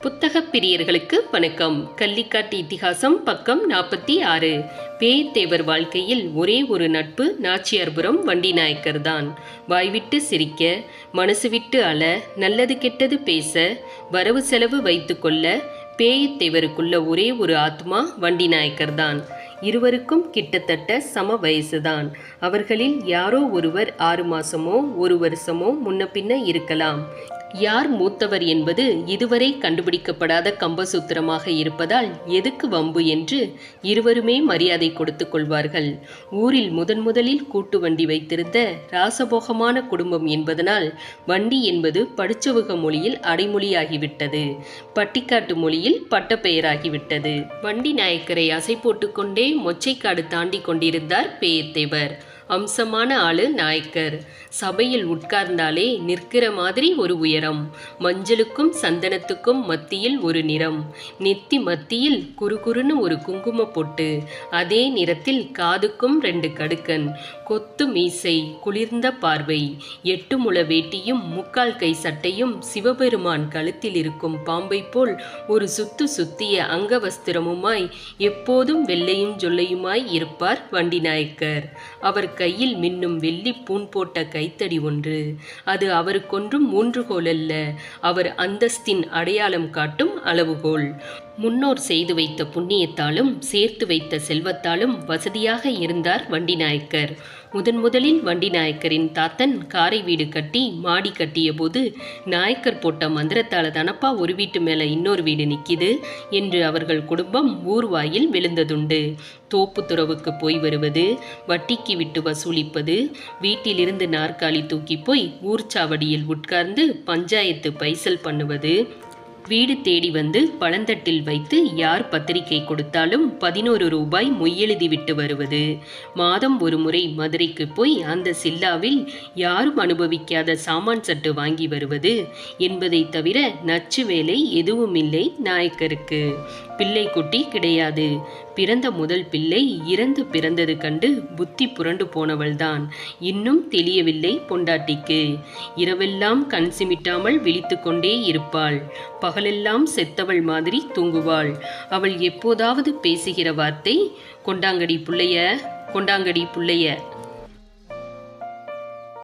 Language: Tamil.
புத்தகப் பிரியர்களுக்கு வணக்கம். கள்ளிக்காட்டு இத்திகாசம் பக்கம் நாற்பத்தி ஆறு. பேய்த்தேவர் வாழ்க்கையில் ஒரே ஒரு நட்பு நாச்சியார்புரம் வண்டி நாயக்கர் தான். வாய்விட்டு சிரிக்க மனசு விட்டு அழ நல்லது கெட்டது பேச வரவு செலவு வைத்து கொள்ள பேயத்தேவருக்குள்ள ஒரே ஒரு ஆத்மா வண்டி நாயக்கர் தான். இருவருக்கும் கிட்டத்தட்ட சம வயசுதான் அவர்களில் யாரோ ஒருவர் ஆறு மாசமோ ஒரு வருஷமோ முன்ன பின்ன இருக்கலாம். யார் மூத்தவர் என்பது இதுவரை கண்டுபிடிக்கப்படாத கம்பசூத்திரமாக இருப்பதால் எதுக்கு வம்பு என்று இருவருமே மரியாதை கொடுத்து கொள்வார்கள். ஊரில் முதன் முதலில் கூட்டு வண்டி வைத்திருந்த ராசபோகமான குடும்பம் என்பதனால் வண்டி என்பது படிச்சவுக மொழியில் அடைமொழியாகிவிட்டது. பட்டிக்காட்டு மொழியில் பட்டப்பெயராகிவிட்டது. வண்டி நாயக்கரை அசை போட்டுக்கொண்டே மொச்சைக்காடு தாண்டி கொண்டிருந்தார் பேயத்தேவர். அம்சமான ஆளு நாயக்கர். சபையில் உட்கார்ந்தாலே நிற்கிற மாதிரி ஒரு உயரம். மஞ்சளுக்கும் சந்தனத்துக்கும் மத்தியில் ஒரு நிறம். நெத்தி மத்தியில் குறுகுறுன்னு ஒரு குங்கும பொட்டு. அதே நிறத்தில் காதுக்கும் ரெண்டு கடுக்கன். கொத்து மீசை குளிர்ந்த பார்வை. எட்டு முழ வேட்டியும் முக்கால் கை சட்டையும் சிவபெருமான் கழுத்தில் இருக்கும் பாம்பை போல் ஒரு சுத்து சுத்திய அங்கவஸ்திரமுமாய் எப்போதும் வெள்ளையும் ஜொல்லையுமாய் இருப்பார் வண்டி நாயக்கர். அவர் கையில் மின்னும் வெள்ளி பூன் போட்ட கைத்தடி ஒன்று. அது அவருக்கொன்றும் ஊன்றுகோல் அல்ல அவர் அந்தஸ்தின் அடையாளம் காட்டும் அளவுகோல். முன்னோர் செய்து வைத்த புண்ணியத்தாலும் சேர்த்து வைத்த செல்வத்தாலும் வசதியாக இருந்தார் வண்டிநாயக்கர். முதன் முதலில் வண்டிநாயக்கரின் தாத்தன் காரை வீடு கட்டி மாடி கட்டிய போது நாயக்கர் போட்ட மந்திரத்தால தானப்பா ஒரு வீட்டு மேலே இன்னொரு வீடு நிற்கிது என்று அவர்கள் குடும்பம் ஊர்வாயில் விழுந்ததுண்டு. தோப்பு துறவுக்கு போய் வருவது வட்டிக்கு விட்டு வசூலிப்பது வீட்டிலிருந்து நாற்காலி தூக்கி போய் ஊர்ச்சாவடியில் உட்கார்ந்து பஞ்சாயத்து பைசல் பண்ணுவது வீடு தேடி வந்து பழந்தட்டில் வைத்து யார் பத்திரிகை கொடுத்தாலும் பதினோரு ரூபாய் மொய்யெழுதி விட்டு வருவது. மாதம் ஒரு முறை மதுரைக்கு போய் அந்த சில்லாவில் யாரும் அனுபவிக்காத சாமான் சட்டு வாங்கி வருவது என்பதை தவிர நச்சு வேலை எதுவும் இல்லை நாயக்கருக்கு. பிள்ளை குட்டி கிடையாது. பிறந்த முதல் பிள்ளை இறந்து பிறந்தது கண்டு புத்தி புரண்டு போனவள்தான். இன்னும் தெளியவில்லை பொண்டாட்டிக்கு. இரவெல்லாம் கண் சிமிட்டாமல் விழித்து கொண்டே இருப்பாள். பகலெல்லாம் செத்தவள் மாதிரி தூங்குவாள். அவள் எப்போதாவது பேசுகிற வார்த்தை கொண்டாங்கடி புள்ளைய கொண்டாங்கடி புள்ளைய.